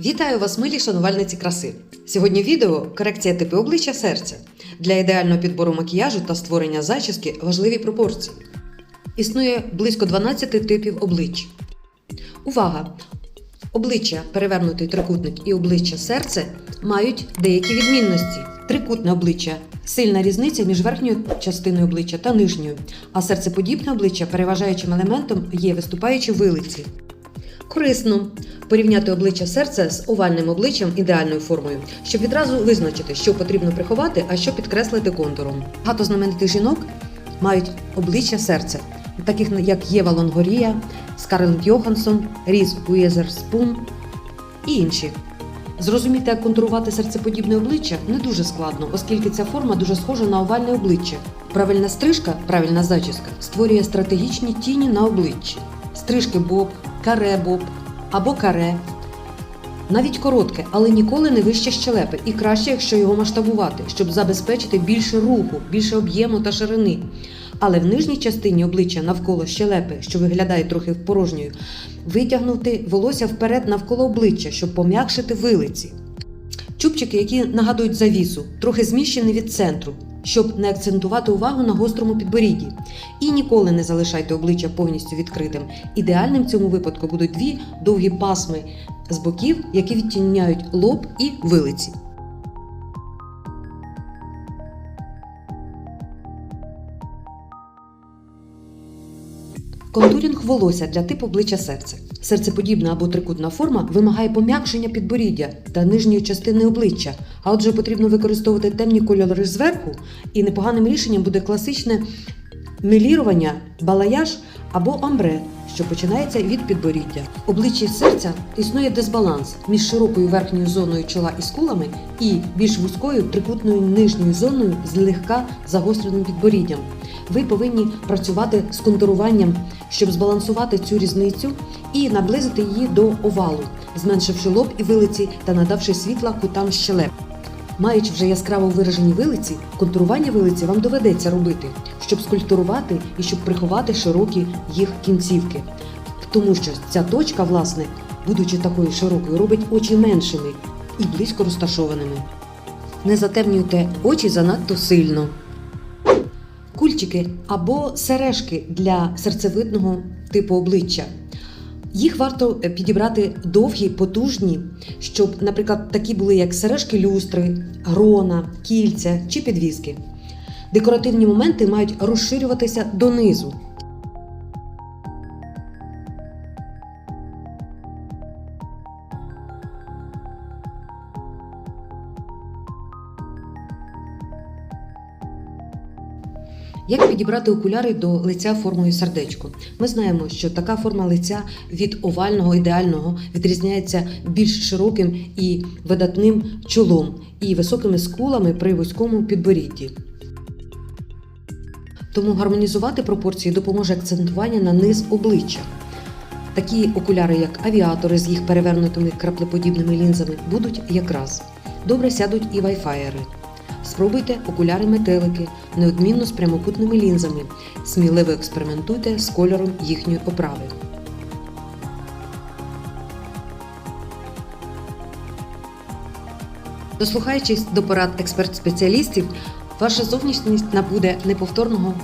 Вітаю вас, милі шанувальниці краси. Сьогодні відео корекція типу обличчя серця. Для ідеального підбору макіяжу та створення зачіски важливі пропорції. Існує близько 12 типів облич. Увага! Обличчя перевернутий трикутник і обличчя серце мають деякі відмінності. Трикутне обличчя сильна різниця між верхньою частиною обличчя та нижньою, а серцеподібне обличчя переважаючим елементом є виступаючі вилиці. Корисно порівняти обличчя серця з овальним обличчям ідеальною формою, щоб відразу визначити, що потрібно приховати, а що підкреслити контуром. Багато знаменитих жінок мають обличчя серця, таких як Єва Лонгорія, Скарлетт Йоханссон, Різ Уєзерспун і інші. Зрозуміти, як контурувати серцеподібне обличчя не дуже складно, оскільки ця форма дуже схожа на овальне обличчя. Правильна стрижка, правильна зачіска створює стратегічні тіні на обличчі. Стрижки боб, каре боб або каре. Навіть коротке, але ніколи не вище щелепи, і краще, якщо його масштабувати, щоб забезпечити більше руху, більше об'єму та ширини. Але в нижній частині обличчя навколо щелепи, що виглядає трохи порожньою, витягнути волосся вперед навколо обличчя, щоб пом'якшити вилиці. Чубчики, які нагадують завісу, трохи зміщені від центру, щоб не акцентувати увагу на гострому підборідді. І ніколи не залишайте обличчя повністю відкритим. Ідеальним в цьому випадку будуть дві довгі пасми з боків, які відтіняють лоб і вилиці. Контурінг волосся для типу обличчя серця. Серцеподібна або трикутна форма вимагає пом'якшення підборіддя та нижньої частини обличчя, а отже, потрібно використовувати темні кольори зверху, і непоганим рішенням буде класичне мелірування, балаяж або амбре, що починається від підборіддя. В обличчі серця існує дисбаланс між широкою верхньою зоною чола і скулами і більш вузькою трикутною нижньою зоною з легка загостреним підборіддям. Ви повинні працювати з контуруванням, щоб збалансувати цю різницю і наблизити її до овалу, зменшивши лоб і вилиці та надавши світла кутам щелеп. Маючи вже яскраво виражені вилиці, контурування вилиці вам доведеться робити, щоб скульптурувати і щоб приховати широкі їх кінцівки. Тому що ця точка, власне, будучи такою широкою, робить очі меншими і близько розташованими. Не затемнюйте очі занадто сильно. Кульчики або сережки для серцевидного типу обличчя. Їх варто е, підібрати довгі, потужні, щоб, наприклад, такі були як сережки люстри, грона, кільця чи підвіски. Декоративні моменти мають розширюватися донизу. Як підібрати окуляри до лиця формою сердечко? Ми знаємо, що така форма лиця від овального ідеального відрізняється більш широким і видатним чолом і високими скулами при вузькому підборідді. Тому гармонізувати пропорції допоможе акцентування на низ обличчя. Такі окуляри, як авіатори з їх перевернутими краплеподібними лінзами, будуть якраз. Добре сядуть і вайфаєри. Спробуйте окуляри метелики, неодмінно з прямокутними лінзами. Сміливо експериментуйте з кольором їхньої оправи. Дослухаючись до порад експерт-спеціалістів, ваша зовнішність набуде неповторного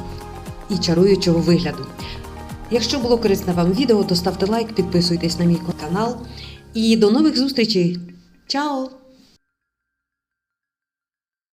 і чаруючого вигляду. Якщо було корисне вам відео, то ставте лайк, підписуйтесь на мій канал і до нових зустрічей. Чао!